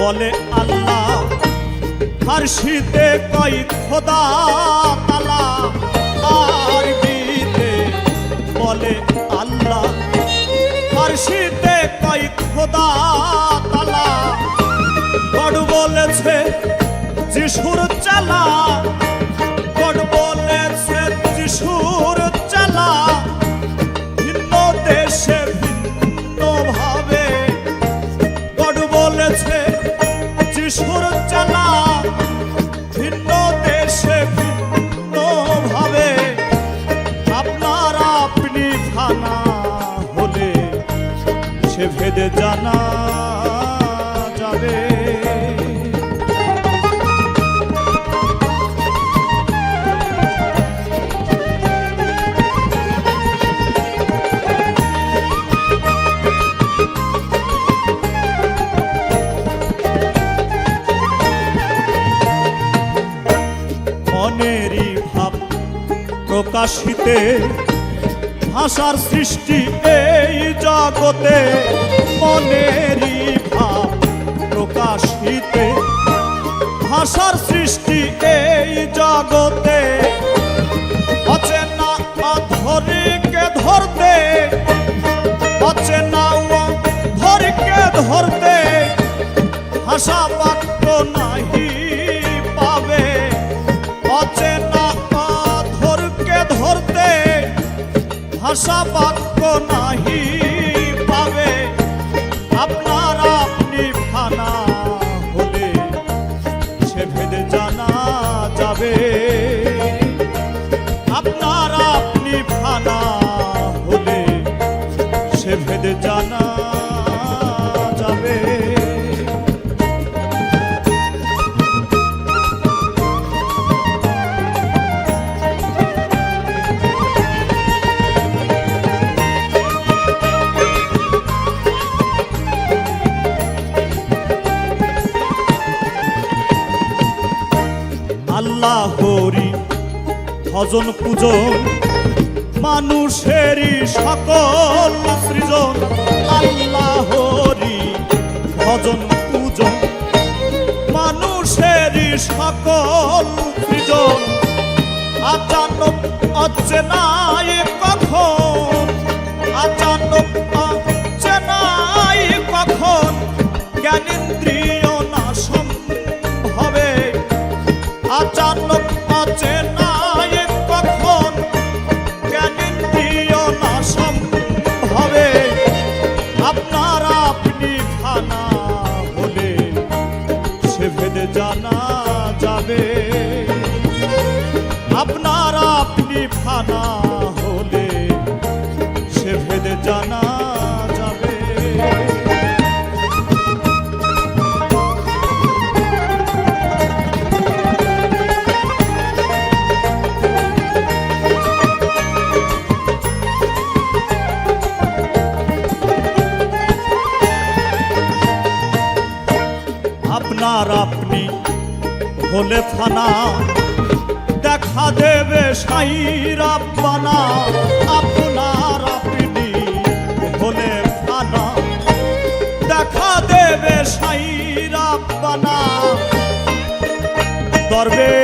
বলে আল্লাহ, ফার্সিতে কই খোদা তালা আরবিতে বলে আল্লাহ, ফার্সিতে কই খোদা তালা গড বলেছে, যিশুর চালা ভেদে জানা যাবে। মনেরই ভাব প্রকাশিতে ভাষার সৃষ্টি এই জগতে। মনেরই ভাব প্রকাশিতে, ভাষার সৃষ্টি এই জগতে। ধরিকে ভাষা বাক্য নাহি পাবে। অচেনা অধরকে ধরতে ভাষা বাক্য নাহি আপনি ফানা হলে সে আল্লাহ হরি ভজন পূজন মানুষেরই সকল সৃজন। আল্লাহ হরি ভজন পূজন মানুষেরই সকল সৃজন। আচানক অচেনাই আপনার আপনি হলে থানা। দেখা দেবে সাই বানা আপনার আপনি হলে থানা। দেখা দেবে সাই বানা দরবেশ